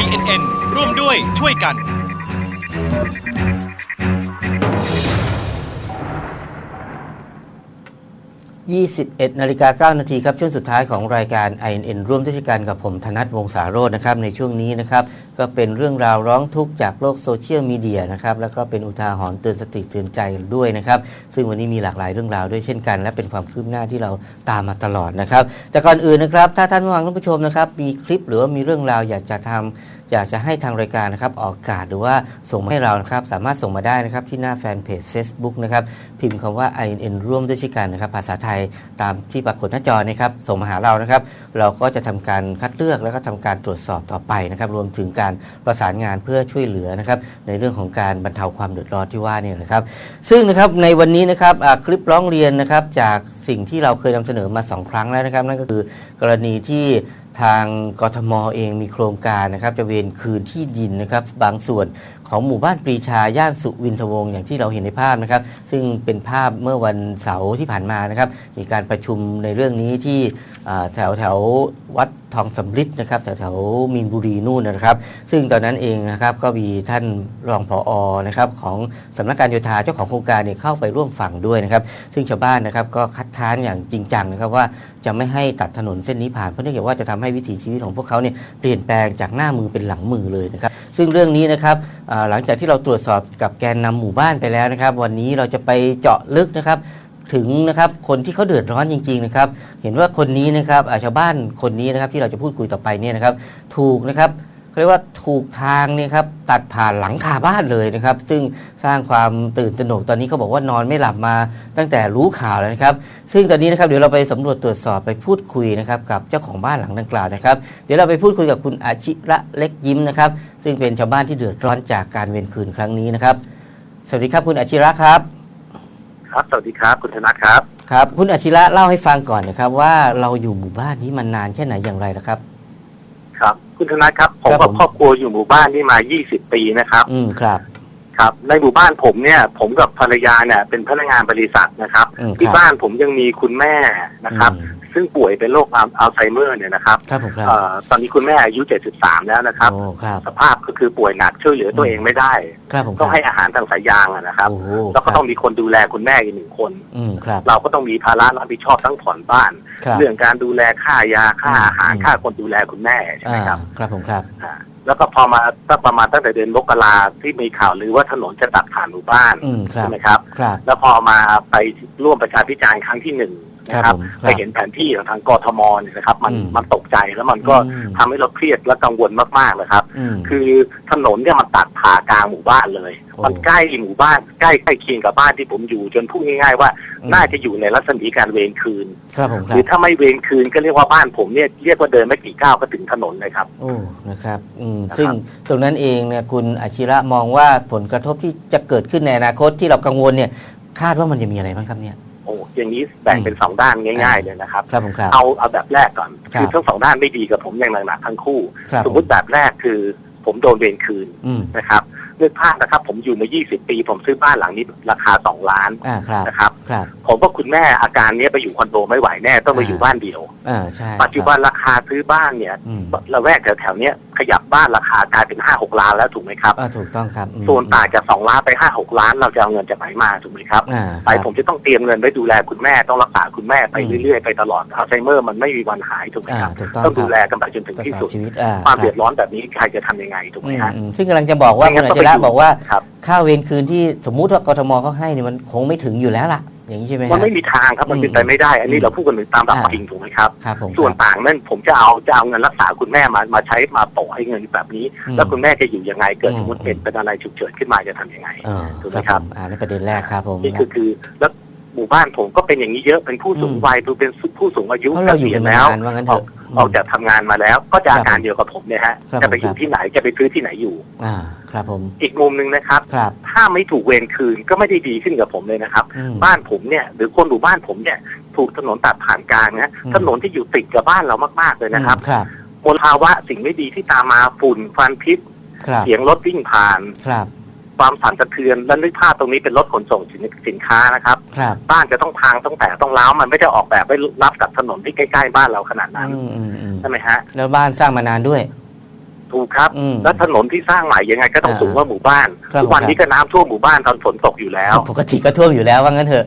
INN ร่วมด้วยช่วยกัน 21นาฬิกา9นาทีครับ ช่วงสุดท้ายของรายการ INN ร่วมด้วยกันกับผมธนัทวงศาโรจน์นะครับ ในช่วงนี้นะครับ ก็เป็นเรื่องราวร้องทุกข์จากโลกโซเชียลมีเดียนะครับแล้วก็เป็นอุทาหรณ์เตือนสติเตือนใจด้วยนะครับ ซึ่งวันนี้มีหลากหลายเรื่องราวด้วยเช่นกัน และเป็นความคืบหน้าที่เราตามมาตลอดนะครับ แต่ก่อนอื่นนะครับ ถ้าท่านผู้ฟังท่านผู้ชมนะครับ มีคลิปหรือว่ามีเรื่องราวอยากจะทำอยากจะให้ทางรายการนะครับออกอากาศหรือว่าส่งมาให้เรานะครับสามารถส่งมาได้นะครับที่หน้าแฟนเพจ Facebook นะครับพิมพ์คำว่า INN ร่วมด้วยช่วยกันนะครับภาษาไทยตามที่ปรากฏหน้าจอนะครับส่งมาหาเรานะครับ เราก็จะทำการคัดเลือกแล้วก็ทำการตรวจสอบต่อไปนะครับรวมถึงการประสานงานเพื่อช่วยเหลือนะครับในเรื่องของการบรรเทาความเดือดร้อนที่ว่านี่นะครับ ซึ่งนะครับในวันนี้นะครับคลิปร้องเรียนนะครับจากสิ่งที่เราเคยนำเสนอมาสองครั้งแล้วนะครับ นั่นก็คือกรณีที่ ทางกทมเองมีโครงการนะครับ จะเวนคืนที่ดินนะครับ บางส่วนของหมู่บ้านปรีชาย่านสุวินทวงศ์อย่างที่เราเห็นในภาพนะครับ ซึ่งเป็นภาพเมื่อวันเสาร์ที่ผ่านมานะครับ มีการประชุมในเรื่องนี้ที่แถวแถววัด ทองสำริดนะครับแถวมีนบุรีนู่นนะครับ ซึ่งตอนนั้นเองนะครับก็มีท่านรองผอนะครับของสำนักการโยธาเจ้าของโครงการเนี่ยเข้าไปร่วมฟังด้วยนะครับ ซึ่งชาวบ้านนะครับก็คัดค้านอย่างจริงจังนะครับว่าจะไม่ให้ตัดถนนเส้นนี้ผ่านเพราะเนื่องจากว่าจะทำให้วิถีชีวิตของพวกเขาเนี่ยเปลี่ยนแปลงจากหน้ามือเป็นหลังมือเลยนะครับ ซึ่งเรื่องนี้นะครับหลังจากที่เราตรวจสอบกับแกนนำหมู่บ้านไปแล้วนะครับ วันนี้เราจะไปเจาะลึกนะครับ ถึงนะครับคนที่เขาเดือดร้อนจริงๆนะครับเห็นว่าคนนี้นะครับชาวบ้านคนนี้นะครับที่เราจะพูดคุยต่อไปเนี่ยนะครับ ถูกนะครับเขาเรียกว่าถูกทางเนี่ยครับตัดผ่านหลังคาบ้านเลยนะครับ ซึ่งสร้างความตื่นตระหนกตอนนี้เขาบอกว่านอนไม่หลับมาตั้งแต่รู้ข่าวแล้วนะครับ ซึ่งตอนนี้นะครับเดี๋ยวเราไปสำรวจตรวจสอบไปพูดคุยนะครับกับเจ้าของบ้านหลังดังกล่าวนะครับ เดี๋ยวเราไปพูดคุยกับคุณอาชิระเล็กยิ้มนะครับ ซึ่งเป็นชาวบ้านที่เดือดร้อนจากการเวรคืนครั้งนี้นะครับ สวัสดีครับคุณอาชิระครับ ครับ สวัสดีครับ คุณธนัทครับ ครับ คุณอาชิระเล่าให้ฟังก่อนนะครับ ว่าเราอยู่หมู่บ้านนี้มานานแค่ไหนอย่างไรนะครับ ครับ คุณธนัทครับ ผมครับกับผมครอบครัวอยู่หมู่บ้านนี้มา 20 ปีนะครับ อืมครับ ครับ ในหมู่บ้านผมเนี่ย ผมกับภรรยาเนี่ยเป็นพนักงานบริษัทนะครับอืมที่ครับบ้านผมยังมีคุณแม่นะครับอืม ซึ่งป่วยเป็นโรคอัลไซเมอร์เนี่ยนะครับครับผมครับเอ่อตอนนี้คุณแม่อายุ 73 แล้วนะครับ โอ้ครับ สภาพก็คือป่วยหนักช่วยเหลือตัวเองไม่ได้ ครับผมต้องให้อาหารทางสายยางอะนะครับ โอ้โหแล้วก็ครับต้องมีคนดูแลคุณแม่อีกหนึ่งคน อืมครับ เราก็ต้องมีภาระรับผิดชอบทั้งผ่อนบ้าน ครับ เรื่องการดูแลค่ายาค่าอาหารอืม ค่าคนดูแลคุณแม่ใช่ไหมอ่าครับครับผมครับ อ่าแล้วก็พอมาตั้งประมาณตั้งแต่เดือนมกราที่มีข่าวหรือว่าถนนจะตัดผ่านหมู่บ้านอืมครับใช่ไหมครับ ครับ แล้วพอมาไปร่วมประชาพิจารณ์ครั้งที่หนึ่ง นะคครัรับบผมครับไปเห็นแผนที่ของทางกทมเนี่ยนะครับ มันอืมมันตกใจแล้วมันก็อืมทำให้เราเครียดและกังวลมากๆนะครับอืมคือถนนเนี่ยมันตัดผ่ากลางหมู่บ้านเลยโอ้มันใกล้หมู่บ้านใกล้ใกล้เคียงกับบ้านที่ผมอยู่ จนพูดง่ายๆว่าอืมน่าจะอยู่ในรัศมีการเวรคืนครับผมคหรัรืบอถ้าไม่เวรคืนก็เรียกว่าบ้านผมเนี่ยเรียกว่าเดินไม่กี่ก้าวก็ถึงถนนเลยครับโอ้นะครับอืมนะครับซึ่งตรงนั้นเองเนี่ยคุณอาชิระมองว่าผลกระทบที่จะเกิดขึ้นในอนาคตที่เรากังวลเนี่ยคาดว่ามันจะมีอะไรบ้างครับเนี่ยโอ้อย่างนี้แบ่งเป็นสองด้านง่ายๆเลยนะครับ ครับผมครับ เอาเอาแบบแรกก่อนครับคือทั้งสองด้านไม่ดีกับผมอย่างหนักๆทั้งคู่ครับสมมติแบบแรกคือผมโดนเวรคืนอืมนะครับนึกภาพนะครับ ผมอยู่มา 20 ปี ผมซื้อบ้านหลังนี้ราคา 2 ล้านอ่าครับนะครับครับ ผมว่าคุณแม่อาการเนี้ยไปอยู่คอนโดไม่ไหวแน่ต้องไปอยู่บ้านเดียวอ่าใช่ปัจจุบันราคาซื้อบ้านเนี่ยอืมละแวกแถวๆเนี้ยขยับบ้านราคากลายเป็น5-6ล้านแล้วถูกไหมครับอ่าถูกต้องครับอืมส่วนต่างจาก2ล้านไป5-6ล้าน เราจะเอาเงินจากไหนมาถูกไหมครับอ่าไปครับ ผมจะต้องเตรียมเงินไว้ดูแลคุณแม่ต้องรักษาคุณแม่ไปอืม เรื่อยๆไปตลอดอัลไซเมอร์มันไม่มีวันหายถูกไหมอ่าครับถูกต้องต้องครัดูบแลกันไปจนถึงตลที่อสุด ดชีวิตอ่าความรับเดือดร้อนแบบนี้ใครจะทำยังไงถูกไหมอืมฮะอืมซึ่งกำลังจะบอกว่าไม่งั้คุณนอาชิระต้องไปอยู่ บอกว่า ครับ ค่าเวรคืนที่สมมุติว่ากทมเขาให้เนี่ยมันคงไม่ถึงอยู่แล้วล่ะ อย่างนี้ใช่ไหมฮะมันไม่มีทางครับมันเป็นไปไม่ได้ อันนี้อืมเราพูดกันถึงตามหลักอ่าจริงถูกไหมครับครับผมส่วนครับต่างนั่นผมจะเอาจะเอาเงินรักษาคุณแม่มามาใช้มาโปะให้เงินแบบนี้อืมแล้วคุณแม่จะอยู่ยังไงเกิดอืมสมมติเป็นเป็นอะไรฉุกเฉินขึ้นมาจะทำยังไงเออถูกไหมคครัรับบผมอ่าในประเด็นแรกครับผมนี่คือคือแล้วหมู่บ้านผมก็เป็นอย่างนี้เยอะเป็นผู้สูงอืมวัยดูเป็นผู้สูงอายุเพราะเกเราอยู่ษียกัณนมาแล้วนานว่างั้นอเถอก อะออกจากทำงานมาแล้ว ก็จะอาการเดียวกับผมเนี่ยฮะครับจะไปผมอยู่ครับที่ไหนจะไปซื้อที่ไหนอยู่อ่าครับผมอีกมุมหนึ่งนะครับครับถ้าไม่ถูกเวรคืนก็ไม่ได้ดีขึ้นกับผมเลยนะครับอืมบ้านผมเนี่ย หรือคนหมู่บ้านผมเนี่ย ถูกถนนตัดผ่านกลางนะอืมถนนที่อยู่ติดกับบ้านเรามาก ๆเลยนะครับครับมลภาวะสิ่งไม่ดีที่ตามมาฝุ่นควันพิษครับเสียงรถวิ่งผ่าน ครับความสั่นสะเทือนและนึกภาพตรงนี้เป็นรถขนส่งสินสินค้านะครับ ครับบ้านจะต้องพังต้องแตกต้องร้าวมันไม่ได้ออกแบบไว้รับกับถนนที่ใกล้ๆบ้านเราขนาดนั้นอืมอืมอืมใช่ไหมฮะแล้วบ้านสร้างมานานด้วย ถูกครับ อืม แล้วถนนที่สร้างใหม่ยังไงก็ต้องอ่าสูงกว่าหมู่บ้านครับทุกวันนี้ก็น้ำท่วมหมู่บ้านตอนฝนตกอยู่แล้ว ปกติก็ท่วมอยู่แล้วว่างั้นเถอะ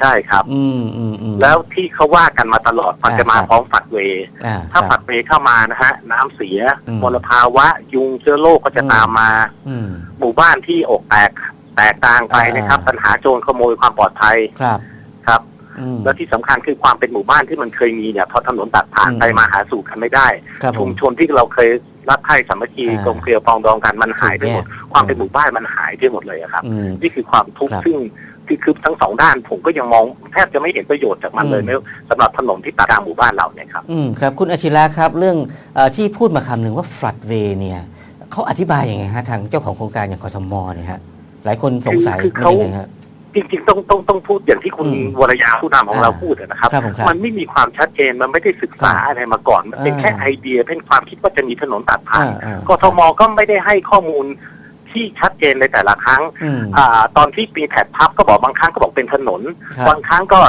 ใช่ครับ อืมอืมอืม แล้วที่เขาว่ากันมาตลอดมันอ่าจะมาครับพร้อมฝัดเวย์อ่าถ้าคฝัรับดเวย์เข้ามานะฮะ น้ำเสียอืมมลภาวะ ยุงเชื้อโรคก็จะอืม ตามมา อืม หมู่บ้านที่อกแตกแตกต่างไปนะครับ อ่า ปัญหาโจรขโมยความปลอดภัยครับครับ อืม แล้วที่สำคัญคือความเป็นหมู่บ้านที่มันเคยมีเนี่ยพอถนนตัดผ่านอืม ไปมาหาสู่กันไม่ได้ ครับผชุมม ชนที่เราเคยรักใคร่สามัคคีอ่ากลมเกลียวปรองดองกันมันหายไปหมด ถูกแยก ความเป็นหมู่บ้านมันหายไปหมดเลยอะครับ อืม นี่คือความทุกข์ครับ ซึ่ง คือคือทั้งสองด้านผมก็ยังมองแทบจะไม่เห็นประโยชน์จากมันเลยอืมไม่สำหรับถนนที่ตัดกลางหมู่บ้านเราเนี่ยครับอืมครับคุณอาชิระครับเรื่องเออที่พูดมาคำหนึ่งว่าฟลัดเวย์เนี่ยเขาอธิบายยังไงฮะทางเจ้าของโครงการอย่างกทมเนี่ยฮะหลายคนสงสัยคือมันเขายังไงฮะจริงๆต้องต้องต้องพูดอย่างที่คุณอืมวรยาผู้นำของเราอ่าพูดนะครับครับผมครับ มันไม่มีความชัดเจนมันไม่ได้ศึกษาครับอะไรมาก่อน มันเป็นอ่าแค่ไอเดียเป็นความคิดว่าจะมีถนนตัดผ่านอ่าอ่ากทมก็ไม่ได้ให้ข้อมูล ที่ชัดเจนในแต่ละครั้งอืมอ่าตอนที่ปีแผดพับก็บอกบางครั้งก็บอกเป็นถนนครับบางครั้งก็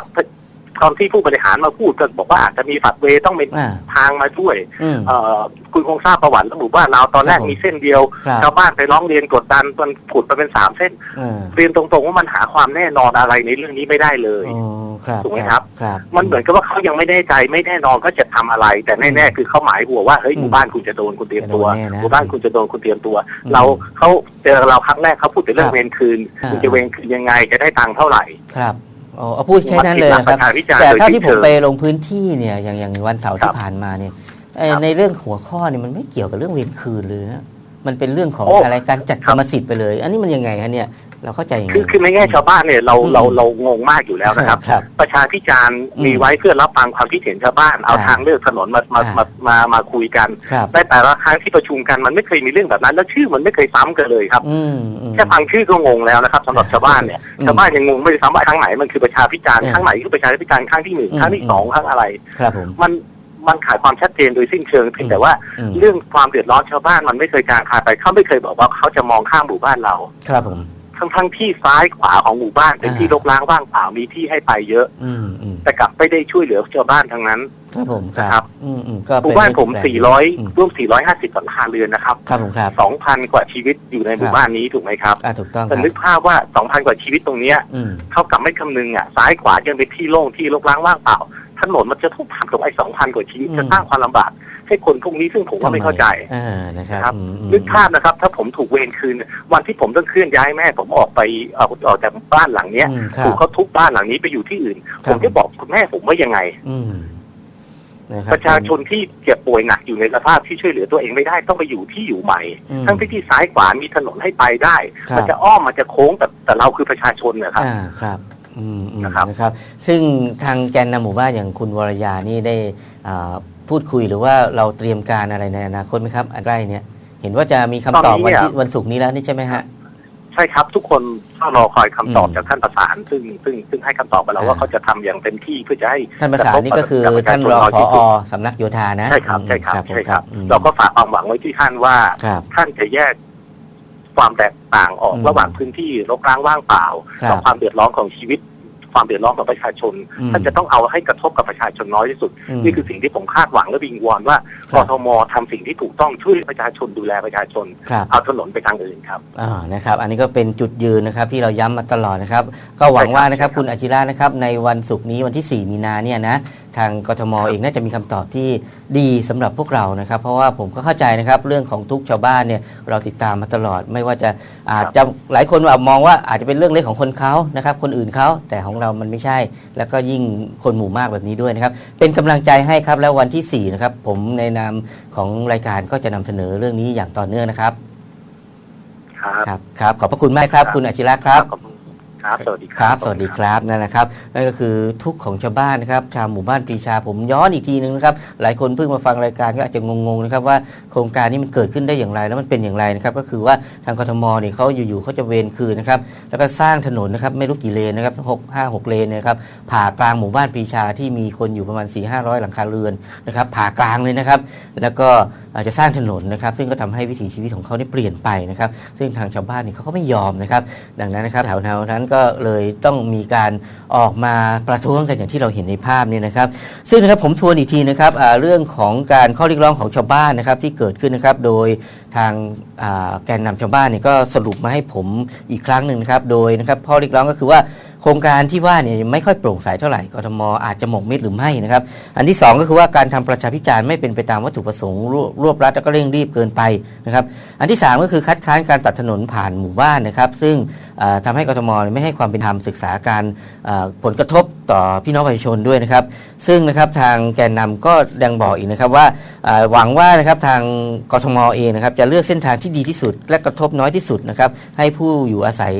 ตอนที่ผู้บริหารมาพูดก็บอกว่าอาจจะมีฝัดเวย์ต้องเป็นอ่าทางมาด้วยอืม เอ่อคุณคงทราบประวัติแล้วหมู่บ้านเราตอนแรกครับผมมีเส้นเดียวครับ ชาวบ้านไปร้องเรียนกดดันมันผุดไปเป็นสามเส้นอ่าเรียนตรงๆว่ามันหาความแน่นอนอะไรในเรื่องนี้ไม่ได้เลย อ๋อครับถูกไหมครับ ครับ มันเหมือนกับว่าเขายังไม่แน่ใจไม่แน่นอนก็จะทำอะไร แต่แน่ๆคือเขาหมายหัวว่าเฮ้ยอืมหมู่บ้านคุณจะโดนคุณเตรียมตัวจะโดนแน่นะหมู่บ้านคุณจะโดนคุณเตรียมตัว อืมเราเขาเจอเราครั้งแรกเขาพูดถึงเรื่อครังบเวรคืนอ่าคุณจะเวรคืนยังไงจะได้ตังค์เท่าไหร่ ครับ อ๋อเอาพูดแค่นั้นเลยนะครับมันผิดหลักประชาวิจารณ์แต่โดยเท่าสิ้ที่นผมเชิงไปลงพื้นที่เนี่ยอย่างอย่างวันเสาร์ครัที่บผ่านมาเนี่ยเอ่อครับในเรื่องหัวข้อเนี่ยมันไม่เกี่ยวกับเรื่องเวรคืนเลยนะ มันเป็นเรื่องของโอ้ อะไรการจัดคกรัรบรมสิทธิ์ไปเลย อันนี้มันยังไงฮะเนี่ยเราเข้าใจยังไง คือคือในแง่ชาวบ้านเนี่ยเราอืมเราเรางงมากอยู่แล้วนะครับ ครับประชาพิจารณ์อืมมีไว้เพื่อรับฟังความคิดเห็นชาวบ้านเอาอ่าทางเลือกถนนมามาอ่ามมามามาคุยกันครับแต่แต่ละครั้งที่ประชุมกันมันไม่เคยมีเรื่องแบบนั้น แล้วชื่อมันไม่เคยซ้ำกันเลยครับอืมอืม แค่ฟังชื่อก็งงแล้วนะครับสำหรับชาวบ้านเนี่ยอืมชาวบ้านยังงงไม่ได้ซ้ำว่าครั้งไหนมันคือประชาพิจารณ์อืมครั้งไหนคือประชาพิจารณ์ครั้งที่หนึ่งอืม ครั้งที่สองครั้งอะไร ครับผม มัน มันขายความชัดเจนโดยสิ้นเชิงเพียงแต่ว่าอืมเรื่องความเดือดร้อนชาวบ้านมันไม่เคยจางคายไปเขาไม่เคยบอกว่าเขาจะมองข้ามหมู่บ้านเราครับผมทั้งทั้งที่ซ้ายขวาของหมู่บ้านเป็นอ่าที่รกร้างว่างเปล่ามีที่ให้ไปเยอะอืมอืมแต่กลับไม่ได้ช่วยเหลือชาวบ้านทั้งนั้น ครับผมคครัรับบอืมอืมก็หเป็มู่นบ้านผมเรื่องที่แปลกอืม400 ร่วม 450หลังคาเรือนนะครับครับผมครับ 2,000 กว่าชีวิตอยู่ในหมู่บ้านนี้ถูกไหมครับอ่าถูกต้องคแต่รับนึกภาพว่า 2,000 กว่าชีวิตตรงเนี้ยอืมเท่ากับไม่คำนึงอะซ้ายขวายังเป็นที่โล่งที่รกร้างว่างเปล่า ถนนมันจะทุกผ่านกับไอ้2,000กว่าชีวิตอืมจะสร้างความลำบากให้คนพวกนี้ซึ่งผมก็ไม่เข้าใจอ่านะครับครับอืมอืมนึกภาพนะครับ ถ้าผมถูกเวรคืน วันที่ผมต้องเคลื่อนย้ายแม่ ผมออกไปออกออกจากบ้านหลังเนี้ยอืมครัถูบกเขาทุบบ้านหลังนี้ไปอยู่ที่อื่นครัผบมจะบอกคุณแม่ผมว่ายังไงอืมนะครับประชาชนที่เจ็บป่วยหนักอยู่ในสภาพที่ช่วยเหลือตัวเองไม่ได้ต้องไปอยู่ที่อยู่ใหม่อืมทั้งที่ที่ซ้ายขวามีถนนให้ไปได้ครับมันจะอ้อมมันจะโค้งแต่แต่เราคือประชาชนนะครับ อ่าครับอืมอืมนะครับ นะครับ ซึ่งทางแกนนำหมู่บ้านอย่างคุณวรยานี่ได้อ่าพูดคุยหรือว่าเราเตรียมการอะไรในอนาคตไหมครับอันใกล้เนี่ย เห็นว่าจะมีคำตอบวันที่วันศุกร์นี้แล้วนี่ใช่ไหมฮะ ใช่ครับทุกคนเฝ้ารอคอยคำตอบอืมจากท่านประสาน ซึ่งซึ่งซึ่งให้คำตอบมาแล้วว่าอ่าเขาจะทำอย่างเต็มที่เพื่อจะให้ ท่านประสานนี่ก็คือกับประชท่านชรองน้ยผที่อสุดสำนักโยธานะใช่ครับ อืมใช่ครับผมใช่ครับอืมเราก็ฝากความหวังไว้ที่ท่านว่า ครับ ท่านจะแยกความแตกต่างออกอืมระหว่างพื้นที่รกร้างว่างเปล่าครับ กับความเดือดร้อนของชีวิต ความเดือดร้อนของประชาชนอืมท่านจะต้องเอาให้กระทบกับประชาชนน้อยที่สุดอืมนี่คือสิ่งที่ผมคาดหวังและวิงวอนว่าคกรับทมทำสิ่งที่ถูกต้องช่วยประชาชนดูแลประชาชนครับเอาถนนไปทางอื่นครับอ่านะครับ อันนี้ก็เป็นจุดยืนนะครับที่เราย้ำมาตลอดนะครับ ก็หวังว่านะครับใช่ครับคุณอาชิระนะครับในวันศุกร์นี้วันที่ 4 มีนาเนี่ยนะ ทางกทมเองน่าจะมีคำตอบที่ดีสำหรับพวกเรานะครับ เพราะว่าผมก็เข้าใจนะครับเรื่องของทุกชาวบ้านเนี่ยเราติดตามมาตลอด ไม่ว่าจะอาจจะหลายคนว่ามองว่าอาจจะเป็นเรื่องเล็กของคนเขานะครับคนอื่นเขาแต่ของเรามันไม่ใช่ แล้วก็ยิ่งคนหมู่มากแบบนี้ด้วยนะครับเป็นกำลังใจให้ครับแล้ววันที่4นะครับผมในนามของรายการก็จะนำเสนอเรื่องนี้อย่างต่อเนื่องนะครับ ครับครับครับขอบพระคุณมากครับ คุณอาชิระครับขอบ คุณครับสวัสดีคครัรับบสวัสดีครับนั่นแหละครับนั่นก็คือทุกข์ของชาวบ้านนะครับชาวหมู่บ้านปรีชาผมย้อนอีกทีนึงนะครับหลายคนเพิ่งมาฟังรายการก็อาจจะงงๆนะครับว่าโครงการนี้มันเกิดขึ้นได้อย่างไรแล้วมันเป็นอย่างไรนะครับก็คือว่าทางกทมเนี่ยเขาอยู่ๆเขาจะเวนคืนนะครับแล้วก็สร้างถนนนะครับไม่รู้กี่เลนนะครับหกห้าหกเลนเนยนะครับผ่ากลางหมู่บ้านปรีชาที่มีคนอยู่ประมาณ4ี่ห้าร้อยหลังคาเรือนนะครับผ่ากลางเลยนะครับ แล้วก็ อาจจะสร้างถนนนะครับ ซึ่งก็ทำให้วิถีชีวิตของเขาเนี่เปลี่ยนไปนะครับ ซึ่งทางชาวบ้านนี่เขาก็ไม่ยอมนะครับ ดังนั้นนะครับแถวๆนั้นก็เลยต้องมีการออกมาประท้วงกันอย่างที่เราเห็นในภาพนี้นะครับ ซึ่งนะครับผมทวนอีกทีนะครับเรื่องของการข้อเรียกร้องของชาวบ้านนะครับที่เกิดขึ้นนะครับ โดยทางแกนนำชาวบ้านนี่ก็สรุปมาให้ผมอีกครั้งหนึ่งนะครับ โดยนะครับข้อเรียกร้องก็คือว่า โครงการที่ว่าเนี่ยไม่ค่อยโปร่งใสเท่าไหร่กทมอาจจะหมกเม็ดหรือไม่นะครับ อันที่ 2 ก็คือว่าการทำประชาพิจารณ์ไม่เป็นไปตามวัตถุประสงค์รวบรัดแล้วก็เร่งรีบเกินไปนะครับอันที่ 3 ก็คือคัดค้านการตัดถนนผ่านหมู่บ้านนะครับ ซึ่งเอ่อทำให้กทมไม่ให้ความเป็นธรรมศึกษาการผลกระทบ ต่อพี่น้องประชาชนด้วยนะครับ ซึ่งนะครับทางแกนนำก็ยังบอกอีกนะครับว่าหวังว่านะครับทางกทมเองนะครับจะเลือกเส้นทางที่ดีที่สุด และกระทบน้อยที่สุดนะครับให้ผู้อยู่อาศัย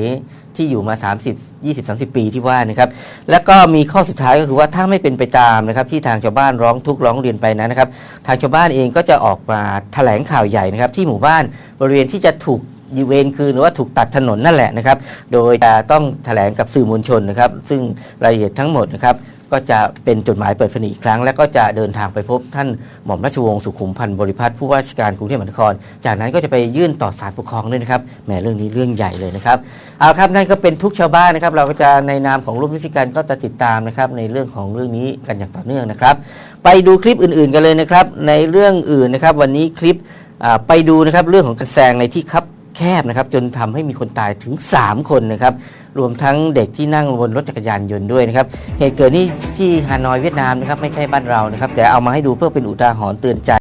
ที่อยู่มา 30 20 30 ปีที่ว่านะครับ แล้วก็มีข้อสุดท้ายก็คือว่าถ้าไม่เป็นไปตามนะครับที่ทางชาวบ้านร้องทุกข์ร้องเรียนไปนั้นนะครับ ทางชาวบ้านเองก็จะออกมาแถลงข่าวใหญ่นะครับที่หมู่บ้านบริเวณที่จะถูก ยีเวนคืนหรือว่าถูกตัดถนนนั่นแหละนะครับ โดยจะต้องแถลงกับสื่อมวลชนนะครับ ซึ่งรายละเอียดทั้งหมดนะครับก็จะเป็นจดหมายเปิดผนึกอีกครั้ง และก็จะเดินทางไปพบท่านหม่อมราชวงศ์สุขุมพันธ์บริพัตรผู้ว่าราชการกรุงเทพมหานคร จากนั้นก็จะไปยื่นต่อศาลปกครองด้วยนะครับแหมเรื่องนี้เรื่องใหญ่เลยนะครับเอาครับนั่นก็เป็นทุกชาวบ้านนะครับ เราก็จะในนามของร่วมราชการก็จะติดตามนะครับในเรื่องของเรื่องนี้กันอย่างต่อเนื่องนะครับ ไปดูคลิปอื่น ๆ กันเลยนะครับ ในเรื่องอื่นนะครับ วันนี้คลิปไปดูนะครับเรื่องของกระแซงในที่คับ แคบนะครับจนทำให้มีคนตายถึง 3 คนนะครับรวมทั้งเด็กที่นั่งบนรถจักรยานยนต์ด้วยนะครับเหตุเกิดนี่ที่ฮานอยเวียดนามนะครับไม่ใช่บ้านเรานะครับแต่เอามาให้ดูเพื่อเป็นอุทาหรณ์เตือนใจ